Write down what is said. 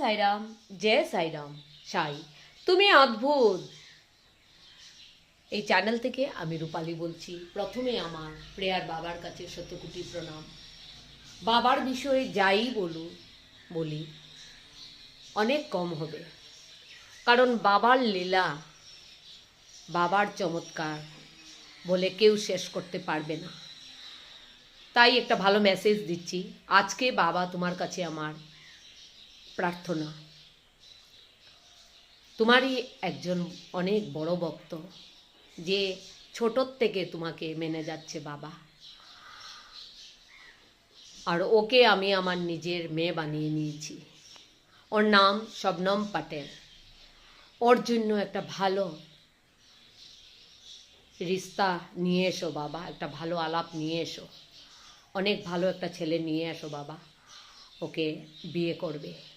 সাইরাম। জয় সাইরাম, সাই। তুমি অদ্ভুত। এই চ্যানেল থেকে আমি রূপালী বলছি, প্রথমে আমার প্রেয়ার বাবার কাছে শতকোটি প্রণাম। বাবার বিষয়ে যাই বলু বলি, অনেক কম হবে। কারণ বাবার লীলা, বাবার চমৎকার বলে কেউ শেষ করতে পারবে না। তাই একটা ভালো মেসেজ দিচ্ছি। আজকে বাবা তোমার কাছে আমার প্রার্থনা। তোমারই একজন অনেক বড় ভক্ত, যে ছোটোর থেকে তোমাকে মেনে যাচ্ছে বাবা। আর ওকে আমি আমার নিজের মেয়ে বানিয়ে নিয়েছি। ওর নাম শবনম পাটেল। ওর জন্য একটা ভালো রিস্তা নিয়ে এসো বাবা, একটা ভালো আলাপ নিয়ে এসো। অনেক ভালো একটা ছেলে নিয়ে এসো বাবা, ওকে বিয়ে করবে।